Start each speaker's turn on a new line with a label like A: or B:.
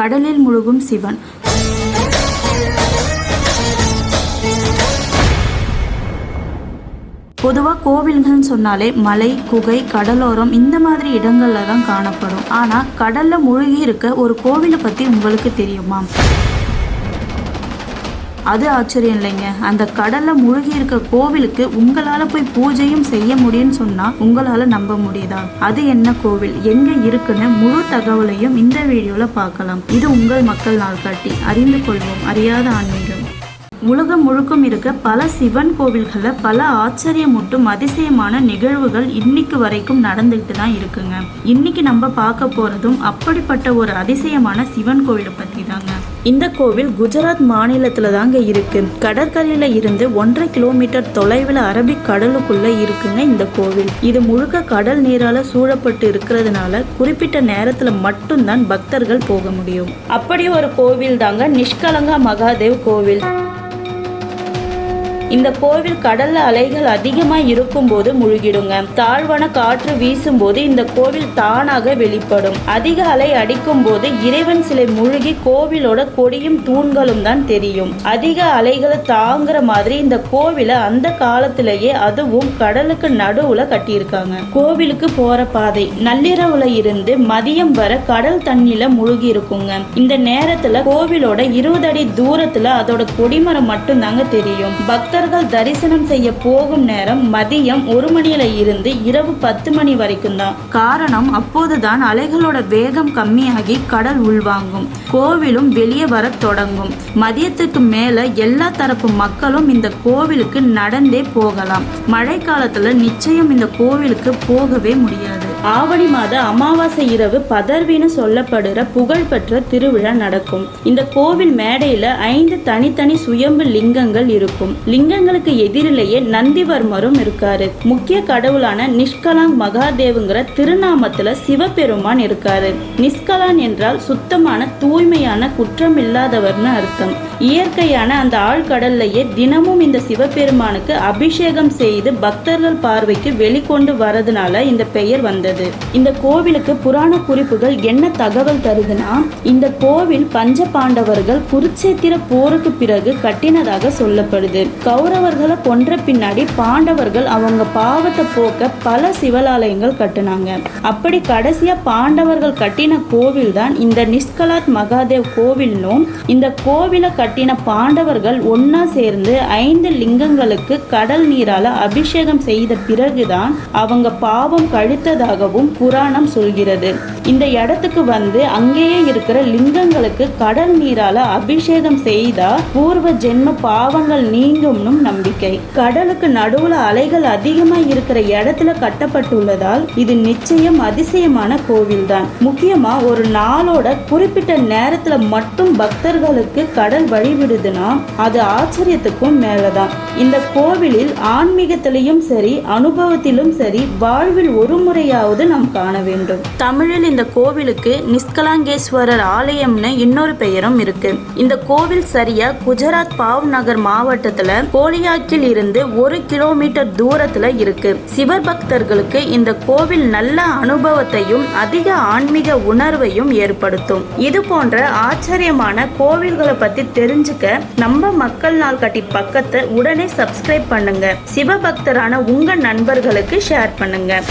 A: கடலில் முழுகும் சிவன். பொதுவாக கோவில்கள்னு சொன்னாலே மலை குகை கடலோரம் இந்த மாதிரி இடங்கள்ல தான் காணப்படும். ஆனால் கடல்ல முழுகி இருக்க ஒரு கோவிலை பற்றி உங்களுக்கு தெரியுமா? அது ஆச்சரியம் இல்லைங்க. அந்த கடல்ல முழுகி இருக்க கோவிலுக்கு உங்களால போய் பூஜையும் செய்ய முடியும்னு சொன்னா உங்களால நம்ப முடியுதா? அது என்ன கோவில்? எங்க இருக்குன்னு முழு தகவலையும் இந்த வீடியோல பார்க்கலாம். இது உங்கள் மக்கள் நாள்காட்டி. அறிந்து கொள்வோம். அறியாத ஆன்மீகம். உலகம் முழுக்கும் இருக்க பல சிவன் கோவில்களில் பல ஆச்சரியமூட்டும் அதிசயமான நிகழ்வுகள் இன்னைக்கு வரைக்கும் நடந்துகிட்டு தான் இருக்குங்க. இன்னைக்கு நம்ம பார்க்க போறதும் அப்படிப்பட்ட ஒரு அதிசயமான சிவன் கோவிலை பற்றி தாங்க இந்த கோவில் குஜராத் மாநிலத்துல தாங்க இருக்கு. கடற்கரையில இருந்து ஒன்றரை கிலோமீட்டர் தொலைவில் அரபிக் கடலுக்குள்ள இருக்குங்க இந்த கோவில். இது முழுக்க கடல் நீரால சூழப்பட்டு இருக்கிறதுனால குறிப்பிட்ட நேரத்துல மட்டும்தான் பக்தர்கள் போக முடியும். அப்படி ஒரு கோவில் தாங்க நிஷ்கலங்கா மகாதேவ் கோவில். இந்த கோவில் கடல்ல அலைகள் அதிகமா இருக்கும்போது முழுகிடுங்க. தாழ்வான காற்று வீசும்போது இந்த கோவில் தானாக வெளிப்படும். அதிக அலை அடிக்கும் போது இறைவன் சிலை முழுகி கோவிலோட கொடியும் தூண்களும் தான் தெரியும். அதிக அலைகளை தாங்குற மாதிரி இந்த கோவிலை அந்த காலத்திலேயே அதுவும் கடலுக்கு நடுவுல கட்டியிருக்காங்க. கோவிலுக்கு போற பாதை நள்ளிரவுல இருந்து மதியம் வர கடல் தண்ணில முழுகி இருக்குங்க. இந்த நேரத்துல கோவிலோட இருபது அடி தூரத்துல அதோட கொடிமரம் மட்டும்தாங்க தெரியும். பக்தர் பக்தர்கள் தரிசனம் செய்ய போகும் நேரம் மதியம் ஒரு மணியில இருந்து இரவு பத்து மணி வரைக்கும் தான். காரணம் அப்போதுதான் அலைகளோட வேகம் கம்மியாகி கடல் உள்வாங்கும். கோவிலும் வெளியே வர தொடங்கும். மதியத்துக்கு மேல எல்லா தரப்பு மக்களும் இந்த கோவிலுக்கு நடந்தே போகலாம். மழை காலத்துல நிச்சயம் இந்த கோவிலுக்கு போகவே முடியாது. ஆவணி மாத அமாவாசை இரவு பதர்வின்னு சொல்லப்படுற புகழ்பெற்ற திருவிழா நடக்கும். இந்த கோவில் மேடையில ஐந்து தனித்தனி சுயம்பு லிங்கங்கள் இருக்கும். லிங்கங்களுக்கு எதிரிலேயே நந்திவர்மரும் இருக்காரு. முக்கிய கடவுளான நிஷ்கலாங் மகாதேவுங்கிற திருநாமத்துல சிவபெருமான் இருக்காரு. நிஷ்கலான் என்றால் சுத்தமான தூய்மையான குற்றம் இல்லாதவர்னு அர்த்தம். இயற்கையான அந்த ஆழ்கடல்லையே தினமும் இந்த சிவபெருமானுக்கு அபிஷேகம் செய்து பக்தர்கள் பார்வைக்கு வெளிக்கொண்டு வரதுனால இந்த பெயர் வந்தது. இந்த கோவிலுக்கு புராண குறிப்புகள் என்ன தகவல் தருதுன்னா இந்த கோவில் பஞ்ச பாண்டவர்கள் குருச்சேத்திர போருக்கு பிறகு கட்டினதாக சொல்லப்படுது. கௌரவர்களை கொன்ற பின்னாடி பாண்டவர்கள் அவங்க பாவத்தை போக்க பல சிவலாலயங்கள் கட்டினாங்க. அப்படி கடைசியா பாண்டவர்கள் கட்டின கோவில் தான் இந்த நிஷ்கலாத் மகாதேவ் கோவில்னும் இந்த கோவிலை கட்டின பாண்டவர்கள் ஒன்னா சேர்ந்து ஐந்து லிங்கங்களுக்கு கடல் நீரால அபிஷேகம் செய்த பிறகுதான் அவங்க பாவம் கழித்ததாக கழித்ததாகவும் புராணம் சொல்கிறது. இந்த இடத்துக்கு வந்து அங்கேயே இருக்கிற லிங்கங்களுக்கு கடல் நீரால அபிஷேகம் செய்தா பூர்வ ஜென்ம பாவங்கள் நீங்கும்னு நம்பிக்கை. கடலுக்கு நடுவுல அலைகள் அதிகமா இருக்கிற இடத்துல கட்டப்பட்டுள்ளதால் இது நிச்சயம் அதிசயமான கோவில் தான் முக்கியமா ஒரு நாளோட குறிப்பிட்ட நேரத்துல மட்டும் பக்தர்களுக்கு கடல் வழிவிடுதுன்னா அது ஆச்சரியத்துக்கும் மேலதான். இந்த கோவிலில் ஆன்மீகத்திலையும் சரி அனுபவத்திலும் சரி வாழ்வில் ஒரு முறையாவது நாம் காண வேண்டும். தமிழில் இந்த கோவிலுக்கு நிஷ்கலாங்கேஸ்வரர் ஆலயம்னு இன்னொரு பெயரும் இருக்கு. இந்த கோவில் சரியா குஜராத் பாவ் நகர் மாவட்டத்துல கோலியாக்கில் இருந்து ஒரு கிலோமீட்டர் தூரத்துல இருக்கு. சிவர் பக்தர்களுக்கு இந்த கோவில் நல்ல அனுபவத்தையும் அதிக ஆன்மீக உணர்வையும் ஏற்படுத்தும். இது போன்ற ஆச்சரியமான கோவில்களை பத்தி தெரிஞ்சுக்க நம்ம மக்கள் நாள் கட்டி பக்கத்தை உடனே சப்ஸ்கிரைப் பண்ணுங்க. சிவபக்தரான உங்க நண்பர்களுக்கு ஷேர் பண்ணுங்க.